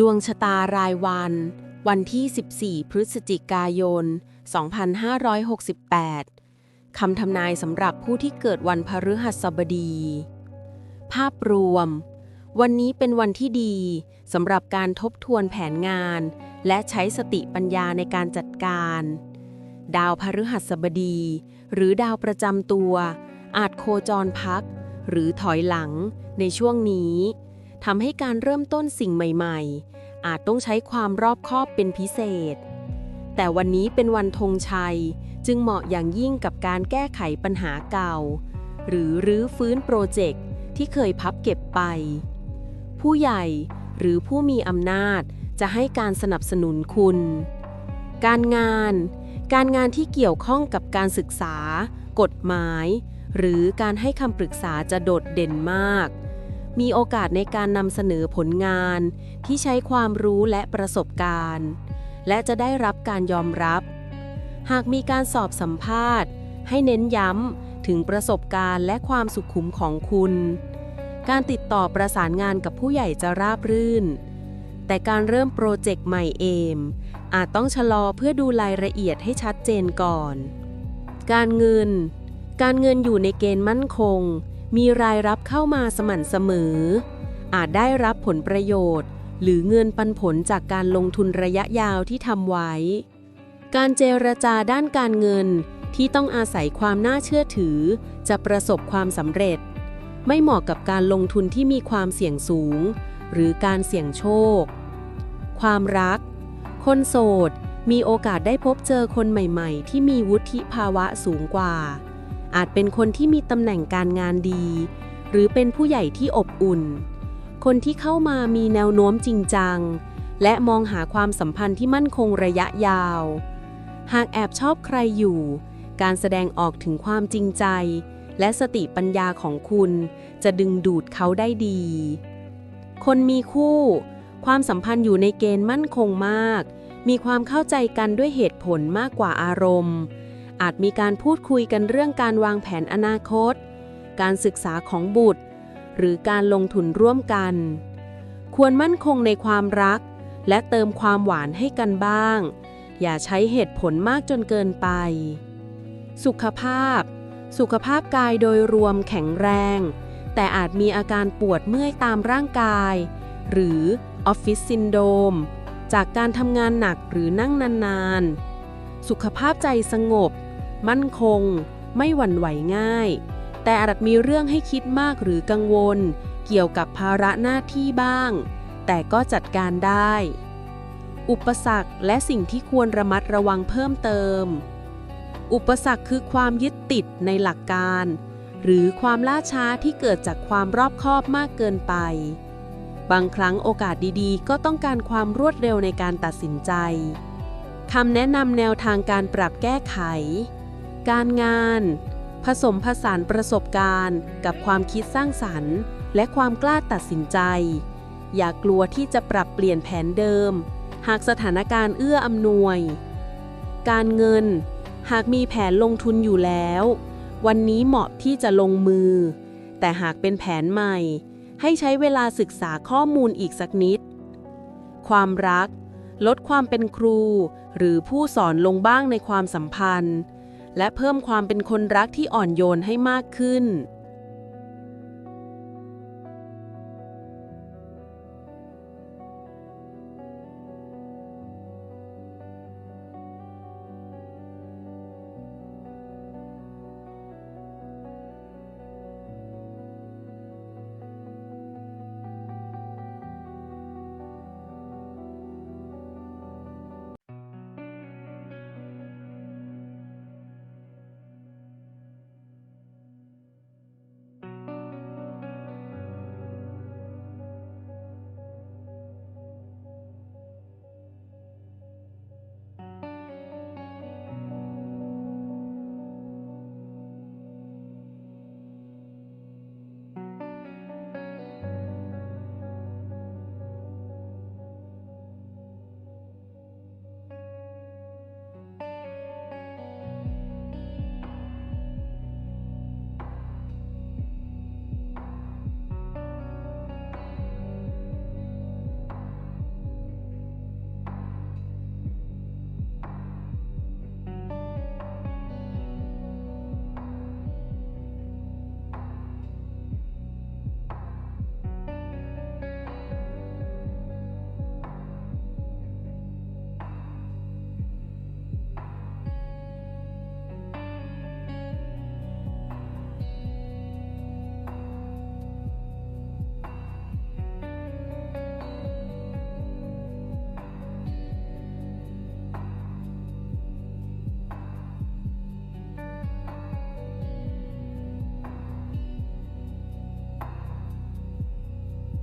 ดวงชะตารายวัน วันที่ 14 พฤศจิกายน 2568 คำทำนายสำหรับผู้ที่เกิดวันพฤหัสบดี ภาพรวม วันนี้เป็นวันที่ดีสำหรับการทบทวนแผนงาน และใช้สติปัญญาในการจัดการ ดาวพฤหัสบดี หรือดาวประจำตัว อาจโคจรพัก หรือถอยหลังในช่วงนี้ ทำให้การเริ่มต้นสิ่งใหม่ๆ อาจต้องใช้ความรอบคอบเป็นพิเศษ แต่วันนี้เป็นวันธงชัย จึงเหมาะอย่างยิ่งกับการแก้ไขปัญหาเก่า หรือรื้อฟื้นโปรเจกต์ที่เคยพับเก็บไป ผู้ใหญ่หรือผู้มีอำนาจจะให้การสนับสนุนคุณ การงาน การงานที่เกี่ยวข้องกับการศึกษา กฎหมาย หรือการให้คำปรึกษาจะโดดเด่นมาก มีโอกาสในการนำเสนอผลงานที่ใช้ความรู้และประสบการณ์ และจะได้รับการยอมรับ หากมีการสอบสัมภาษณ์ ให้เน้นย้ำถึงประสบการณ์และความสุขุมของคุณ การติดต่อประสานงานกับผู้ใหญ่จะราบรื่น แต่การเริ่มโปรเจกต์ใหม่เอม อาจต้องชะลอเพื่อดูรายละเอียดให้ชัดเจนก่อน การเงิน การเงินอยู่ในเกณฑ์มั่นคง มีรายรับเข้ามาสม่ำเสมอ อาจได้รับผลประโยชน์ หรือเงินปันผลจากการลงทุนระยะยาวที่ทำไว้ การเจรจาด้านการเงินที่ต้องอาศัยความน่าเชื่อถือ จะประสบความสำเร็จ ไม่เหมาะกับการลงทุนที่มีความเสี่ยงสูง หรือการเสี่ยงโชค ความรัก คนโสดมีโอกาสได้พบเจอคนใหม่ ๆ ที่มีวุฒิภาวะสูงกว่า อาจเป็นคนที่มีตำแหน่งการงานดี หรือเป็นผู้ใหญ่ที่อบอุ่น คนที่เข้ามามีแนวโน้มจริงจัง และมองหาความสัมพันธ์ที่มั่นคงระยะยาว หากแอบชอบใครอยู่ การแสดงออกถึงความจริงใจ และสติปัญญาของคุณ จะดึงดูดเขาได้ดี คนมีคู่ ความสัมพันธ์อยู่ในเกณฑ์มั่นคงมาก มีความเข้าใจกันด้วยเหตุผลมากกว่าอารมณ์ อาจมีการพูดคุยกันเรื่องการวางแผนอนาคต การศึกษาของบุตร หรือการลงทุนร่วมกัน ควรมั่นคงในความรัก และเติมความหวานให้กันบ้าง อย่าใช้เหตุผลมากจนเกินไป สุขภาพ สุขภาพกายโดยรวมแข็งแรง แต่อาจมีอาการปวดเมื่อยตามร่างกาย หรือออฟฟิศซินโดมจากการทำงานหนักหรือนั่งนานๆ สุขภาพใจสงบ มั่นคง ไม่หวั่นไหวง่าย แต่อาจมีเรื่องให้คิดมากหรือกังวล เกี่ยวกับภาระหน้าที่บ้าง แต่ก็จัดการได้ อุปสรรคและสิ่งที่ควรระมัดระวังเพิ่มเติม อุปสรรคคือความยึดติดในหลักการ หรือความล่าช้าที่เกิดจากความรอบคอบมากเกินไปบางครั้งโอกาสดีๆ ก็ต้องการความรวดเร็วในการตัดสินใจ คำแนะนำแนวทางการปรับแก้ไข การงาน ผสมผสานประสบการณ์ กับความคิดสร้างสรรค์ และความกล้าตัดสินใจ อย่ากลัวที่จะปรับเปลี่ยนแผนเดิม หากสถานการณ์เอื้ออำนวย การเงิน หากมีแผนลงทุนอยู่แล้ว วันนี้เหมาะที่จะลงมือ แต่หากเป็นแผนใหม่ ให้ใช้เวลาศึกษาข้อมูลอีกสักนิด ความรัก ลดความเป็นครู หรือผู้สอนลงบ้างในความสัมพันธ์ และเพิ่มความเป็นคนรักที่อ่อนโยนให้มากขึ้น